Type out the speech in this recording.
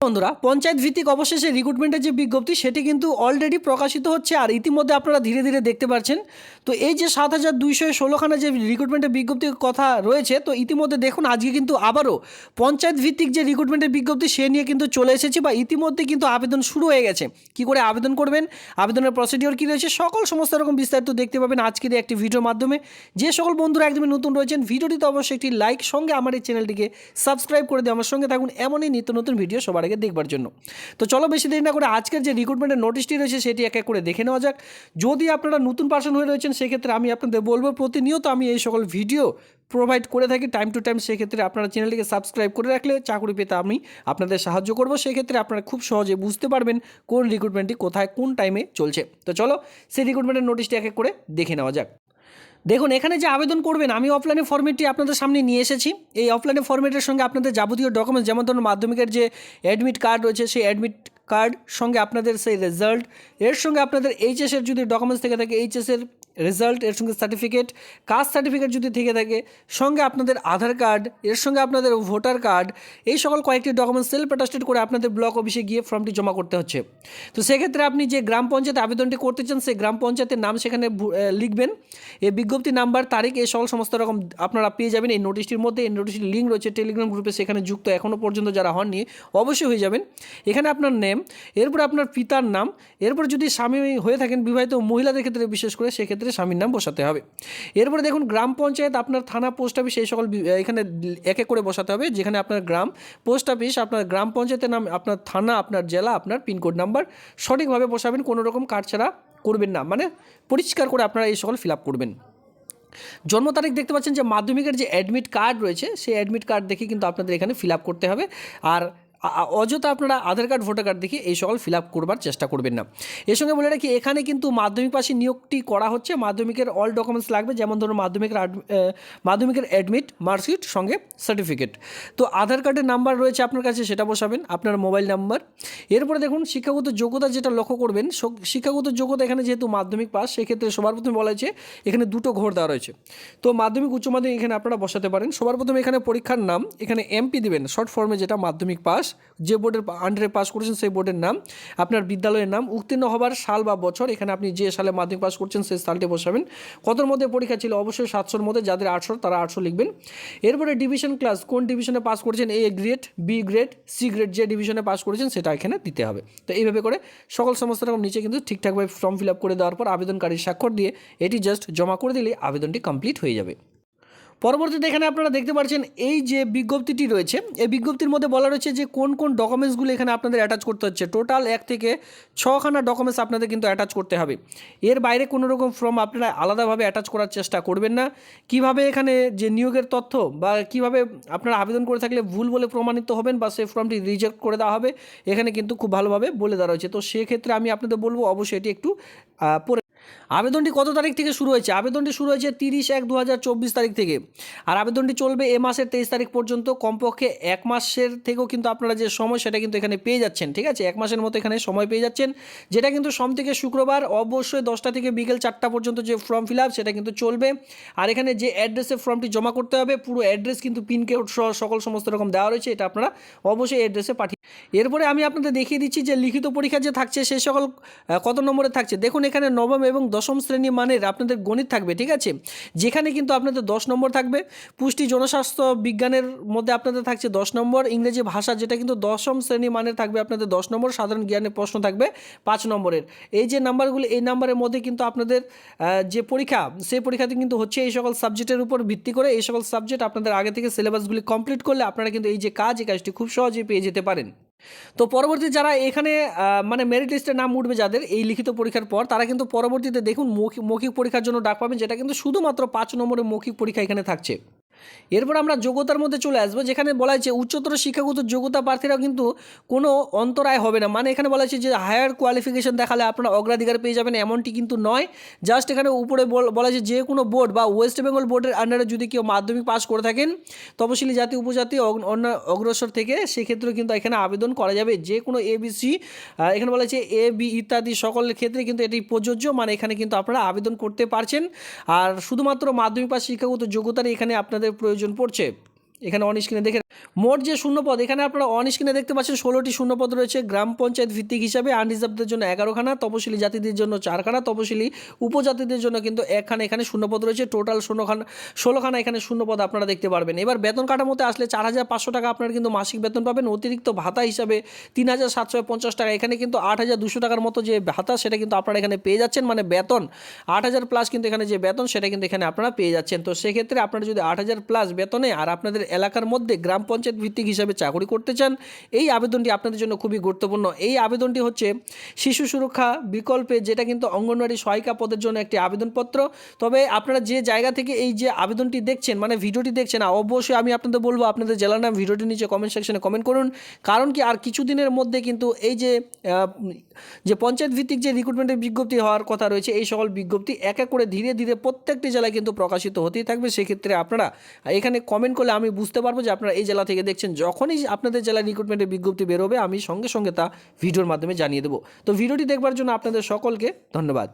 বন্ধুরা, পঞ্চায়েত ভিত্তিক অবশেষে রিক্রুটমেন্টের যে বিজ্ঞপ্তি, সেটি কিন্তু অলরেডি প্রকাশিত হচ্ছে আর ইতিমধ্যে আপনারা ধীরে ধীরে দেখতে পাচ্ছেন তো এই যে সাত হাজার দুইশো ষোলোখানা যে রিক্রুটমেন্টের বিজ্ঞপ্তির কথা রয়েছে, তো ইতিমধ্যে দেখুন আজকে কিন্তু আবারও পঞ্চায়েত ভিত্তিক যে রিক্রুটমেন্টের বিজ্ঞপ্তি, সে নিয়ে কিন্তু চলে এসেছি বা ইতিমধ্যে কিন্তু আবেদন শুরু হয়ে গেছে। কি করে আবেদন করবেন? আবেদনের প্রসিডিওর কী রয়েছে? সকল সমস্ত রকম বিস্তারিত দেখতে পাবেন আজকের একটি ভিডিওর মাধ্যমে। যে সকল বন্ধুরা একদমই নতুন রয়েছেন, ভিডিওটিতে অবশ্যই একটি লাইক সঙ্গে আমার এই চ্যানেলটিকে সাবস্ক্রাইব করে দিয়ে আমার সঙ্গে থাকুন। এমনই নিত্য নতুন ভিডিও সবার আগে দেখবার জন্য। তো চলো বেশি দেরি না করে আজকের যে রিক্রুটমেন্টের নোটিশটি রয়েছে সেটি এক এক করে দেখে নেওয়া যাক। যদি আপনারা নতুন পার্সন হয়ে রয়েছেন, সেক্ষেত্রে আমি আপনাদের বলব, প্রতিনিয়ত আমি এই সকল ভিডিও প্রোভাইড করে থাকি টাইম টু টাইম সেক্ষেত্রে আপনারা চ্যানেলটিকে সাবস্ক্রাইব করে রাখলে চাকরি পেতে আমি আপনাদের সাহায্য করব। সেক্ষেত্রে আপনারা খুব সহজে বুঝতে পারবেন কোন রিক্রুটমেন্টটি কোথায়, কোন টাইমে চলছে। তো চলো সেই রিক্রুটমেন্টের নোটিশটি এক এক করে দেখে নেওয়া যাক। দেখুন, এখানে যে আবেদন করবেন, আমি অফলাইনে ফর্মেটটি আপনাদের সামনে নিয়ে এসেছি। এই অফলাইনে ফর্মেটের সঙ্গে আপনাদের যাবতীয় ডকুমেন্টস যেমন ধরুন মাধ্যমিকের যে অ্যাডমিট কার্ড রয়েছে, সেই অ্যাডমিট কার্ড সঙ্গে আপনাদের সেই রেজাল্ট এর সঙ্গে আপনাদের এইচএসের যদি ডকুমেন্টস থেকে থাকে এইচএসের রেজাল্ট, এর সঙ্গে সার্টিফিকেট কাস্ট সার্টিফিকেট যদি থেকে থাকে, সঙ্গে আপনাদের আধার কার্ড এর সঙ্গে আপনাদের ভোটার কার্ড এই সকল কয়েকটি ডকুমেন্ট সেলফ অ্যাটাস্টেড করে আপনাদের ব্লক অফিসে গিয়ে ফর্মটি জমা করতে হচ্ছে। তো সেক্ষেত্রে আপনি যে গ্রাম পঞ্চায়েত আবেদনটি করতে চান, সেই গ্রাম পঞ্চায়েতের নাম সেখানে লিখবেন। এই বিজ্ঞপ্তি নাম্বার তারিখ এই সকল সমস্ত রকম আপনারা পেয়ে যাবেন। এই নোটিশটির মধ্যে, এই নোটিশটির লিঙ্ক রয়েছে টেলিগ্রাম গ্রুপে সেখানে যুক্ত এখনও পর্যন্ত যারা হননি, অবশ্যই হয়ে যাবেন। এখানে আপনার নেম এরপর আপনার পিতার নাম, এরপর যদি স্বামী হয়ে থাকেন, বিবাহিত মহিলাদের ক্ষেত্রে বিশেষ করে, সেক্ষেত্রে স্বামীর নাম বসাতে হবে। এরপরে দেখুন, গ্রাম পঞ্চায়েত আপনার থানা, পোস্ট অফিস এই সকল এখানে এক করে বসাতে হবে, যেখানে আপনার গ্রাম, পোস্ট অফিস, আপনার গ্রাম পঞ্চায়েতের নাম, আপনার থানা, আপনার জেলা, আপনার পিনকোড নাম্বার সঠিকভাবে বসাবেন, কোনো রকম কার্ড ছাড়া করবেন না। মানে পরিষ্কার করে আপনারা এই সকল ফিল আপ করবেন। জন্ম তারিখ দেখতে পাচ্ছেন যে মাধ্যমিকের যে অ্যাডমিট কার্ড রয়েছে, সেই অ্যাডমিট কার্ড দেখে কিন্তু আপনাদের এখানে ফিল আপ করতে হবে। আর অযথা আপনারা আধার কার্ড, ভোটার কার্ড দেখে এই সকল ফিল আপ করবার চেষ্টা করবেন না। এর সঙ্গে বলে রাখি, এখানে কিন্তু মাধ্যমিক পাশে নিয়োগটি করা হচ্ছে। মাধ্যমিকের অল ডকুমেন্টস লাগবে, যেমন ধরুন মাধ্যমিকের মাধ্যমিকের অ্যাডমিট মার্কশিট সঙ্গে সার্টিফিকেট তো আধার কার্ডের নাম্বার রয়েছে আপনার কাছে, সেটা বসাবেন, আপনার মোবাইল নাম্বার এরপরে দেখুন, শিক্ষাগত যোগ্যতা যেটা লক্ষ্য করবেন শিক্ষাগত যোগ্যতা এখানে যেহেতু মাধ্যমিক পাস, সেক্ষেত্রে সবার প্রথমে বলা হয়েছে, এখানে দুটো ঘর দেওয়া রয়েছে। তো মাধ্যমিক, উচ্চ মাধ্যমিক এখানে আপনারা বসাতে পারেন। সবার প্রথমে এখানে পরীক্ষার নাম, এখানে এমপি দেবেন শর্ট ফর্মে যেটা মাধ্যমিক পাস। যে বোর্ডের আন্ডারে পাস করেছেন সেই বোর্ডের নাম। আপনার বিদ্যালয়ের নাম উত্তীর্ণ হবার সাল বা বছর, এখানে আপনি যে সালে মাধ্যমিক পাস করছেন সেই সালটি বসাবেন। কতর মধ্যে পরীক্ষা ছিল? অবশ্যই সাতশোর মধ্যে, যাদের আটশো, তারা আটশো লিখবেন। এরপরে ডিভিশন ক্লাস কোন ডিভিশনে পাস করেছেন? A grade B grade C grade যে ডিভিশনে পাস করেছেন সেটা এখানে দিতে হবে। তো এইভাবে করে সকল সমস্ত রকম নিচে কিন্তু ঠিকঠাকভাবে ফর্ম ফিল আপ করে দেওয়ার পর আবেদনকারীর স্বাক্ষর দিয়ে এটি জাস্ট জমা করে দিলে আবেদনটি কমপ্লিট হয়ে যাবে। পরবর্তীতে এখানে আপনারা দেখতে পাচ্ছেন এই যে বিজ্ঞপ্তিটি রয়েছে, এই বিজ্ঞপ্তির মধ্যে বলা রয়েছে যে কোন কোন ডকুমেন্টসগুলো এখানে আপনাদের অ্যাটাচ করতে হচ্ছে। টোটাল এক থেকে ছখানা ডকুমেন্টস আপনাদের কিন্তু অ্যাটাচ করতে হবে। এর বাইরে কোনো রকম ফর্ম আপনারা আলাদাভাবে অ্যাটাচ করার চেষ্টা করবেন না। কীভাবে এখানে যে নিয়োগের তথ্য বা কীভাবে আপনারা আবেদন করে থাকলে ভুল বলে প্রমাণিত হবেন বা সেই ফর্মটি রিজেক্ট করে দেওয়া হবে, এখানে কিন্তু খুব ভালোভাবে বলে দেওয়া রয়েছে। তো সেক্ষেত্রে আমি আপনাদের বলব, অবশ্যই এটি একটু পড়ে আবেদনটি কত তারিখ থেকে শুরু হয়েছে? আবেদনটি শুরু হয়েছে তিরিশ এক দু তারিখ থেকে। আর আবেদনটি চলবে এ মাসের তেইশ তারিখ পর্যন্ত। কমপক্ষে এক মাসের থেকেও কিন্তু আপনারা যে সময়, সেটা কিন্তু এখানে পেয়ে যাচ্ছেন, ঠিক আছে? এক মাসের মতো এখানে সময় পেয়ে যাচ্ছেন। যেটা কিন্তু সোম থেকে শুক্রবার, অবশ্যই দশটা থেকে বিকেল চারটা পর্যন্ত যে ফর্ম ফিল আপ, সেটা কিন্তু চলবে। আর এখানে যে অ্যাড্রেসে ফর্মটি জমা করতে হবে, পুরো অ্যাড্রেস কিন্তু পিনকেড সহ সকল সমস্ত রকম দেওয়া রয়েছে, এটা আপনারা অবশ্যই অ্যাড্রেসে পাঠিয়ে এরপরে আমি আপনাদের দেখিয়ে দিচ্ছি যে লিখিত পরীক্ষা যে থাকছে, সে সকল কত নম্বরে থাকছে? দেখুন এখানে নবম এবং দশম শ্রেণি মানের আপনাদের গণিত থাকবে, ঠিক আছে? যেখানে কিন্তু আপনাদের দশ নম্বর থাকবে। পুষ্টি, জনস্বাস্থ্য, বিজ্ঞানের মধ্যে আপনাদের থাকছে দশ নম্বর। ইংরেজি ভাষা যেটা কিন্তু দশম শ্রেণি মানের থাকবে আপনাদের দশ নম্বর। সাধারণ জ্ঞানের প্রশ্ন থাকবে পাঁচ নম্বরের। এই যে নাম্বারগুলি, এই নাম্বারের মধ্যে কিন্তু আপনাদের যে পরীক্ষা, সেই পরীক্ষাতে কিন্তু হচ্ছে এই সকল সাবজেক্টের উপর ভিত্তি করে এই সকল সাবজেক্ট আপনাদের আগে থেকে সিলেবাসগুলি কমপ্লিট করলে আপনারা কিন্তু এই যে কাজ, এই কাজটি খুব সহজেই পেয়ে যেতে পারেন। তো পরবর্তী যারা এখানে মানে মেরিট লিস্টে নাম উঠবে যাদের, এই লিখিত পরীক্ষার পর, তারা কিন্তু পরবর্তীতে দেখুন মৌখিক মৌখিক পরীক্ষার জন্য ডাক পাবেন, যেটা কিন্তু শুধুমাত্র পাঁচ নম্বরের মৌখিক পরীক্ষা এখানে থাকছে। এরপর আমরা যোগ্যতার মধ্যে চলে আসব, যেখানে বলা হয়েছে উচ্চতর শিক্ষাগত যোগ্যতা প্রার্থীরাও কিন্তু কোনো অন্তরায় হবে না। মানে এখানে বলা হয়েছে যে হায়ার কোয়ালিফিকেশন দেখালে আপনারা অগ্রাধিকার পেয়ে যাবেন, এমনটি কিন্তু নয়। জাস্ট এখানে উপরে বল- হয়েছে যে কোনো বোর্ড বা ওয়েস্ট বেঙ্গল বোর্ডের আন্ডারে যদি কেউ মাধ্যমিক পাস করে থাকেন, তপশিলি জাতি, উপজাতি অন্য অগ্রসর থেকে সেক্ষেত্রেও কিন্তু এখানে আবেদন করা যাবে। যে কোনো এবিসি এখানে বলা হয়েছে এ বি ইত্যাদি সকলের ক্ষেত্রে কিন্তু এটি প্রযোজ্য। মানে এখানে কিন্তু আপনারা আবেদন করতে পারছেন। আর শুধুমাত্র মাধ্যমিক পাস শিক্ষাগত যোগ্যতারই এখানে আপনাদের প্রয়োজন পড়ছে। এখানে অন স্ক্রিনে দেখে মোট যে শূন্যপদ, এখানে আপনারা অন দেখতে পাচ্ছেন ষোলোটি শূন্যপদ রয়েছে। গ্রাম পঞ্চায়েত ভিত্তিক হিসাবে আনরিজার্ভদের জন্য এগারোখানা, তপশিলি জাতিদের জন্য চারখানা, তপশিলি উপজাতিদের জন্য কিন্তু একখানা এখানে শূন্যপদ রয়েছে। টোটাল শূন্যখানা ষোলোখানা এখানে শূন্যপদ আপনারা দেখতে পারবেন। এবার বেতন কাঠামোতে আসলে চার হাজার পাঁচশো টাকা আপনারা কিন্তু মাসিক বেতন পাবেন। অতিরিক্ত ভাতা হিসাবে তিন হাজার সাতশো পঞ্চাশ টাকা। এখানে কিন্তু আট হাজার দুশো টাকার মতো যে ভাতা, সেটা কিন্তু আপনারা এখানে পেয়ে যাচ্ছেন। মানে বেতন, আট হাজার প্লাস কিন্তু এখানে যে বেতন, সেটা কিন্তু এখানে আপনারা পেয়ে যাচ্ছেন। তো সেক্ষেত্রে আপনারা যদি আট হাজার প্লাস বেতনে আর আপনাদের এলাকার মধ্যে গ্রাম পঞ্চায়েত ভিত্তিক হিসাবে চাকরি করতে চান, এই আবেদনটি আপনাদের জন্য খুবই গুরুত্বপূর্ণ। এই আবেদনটি হচ্ছে শিশু সুরক্ষা বিকল্পে, যেটা কিন্তু অঙ্গনওয়াড়ি সহায়িকা পদের জন্য একটি আবেদনপত্র। তবে আপনারা যে জায়গা থেকে এই যে আবেদনটি দেখছেন মানে ভিডিওটি দেখছেন অবশ্যই আমি আপনাদের বলব, আপনাদের জেলার নাম ভিডিওটির নিচে কমেন্ট সেকশনে কমেন্ট করুন। কারণ কি, আর কিছুদিনের মধ্যে কিন্তু এই যে যে পঞ্চায়েত ভিত্তিক যে রিক্রুটমেন্টের বিজ্ঞপ্তি হওয়ার কথা রয়েছে, এই সকল বিজ্ঞপ্তি এক এক করে ধীরে ধীরে প্রত্যেকটি জেলায় কিন্তু প্রকাশিত হতেই থাকবে। সেক্ষেত্রে আপনারা এখানে কমেন্ট করলে আমি বুঝতে পারব যে আপনারা এই জেলা থেকে দেখছেন, যখনই আপনাদের জেলায় রিক্রুটমেন্টের বিজ্ঞপ্তি বেরোবে, আমি সঙ্গে সঙ্গে তা ভিডিওর মাধ্যমে জানিয়ে দেবো। তো ভিডিওটি দেখবার জন্য আপনাদের সকলকে ধন্যবাদ।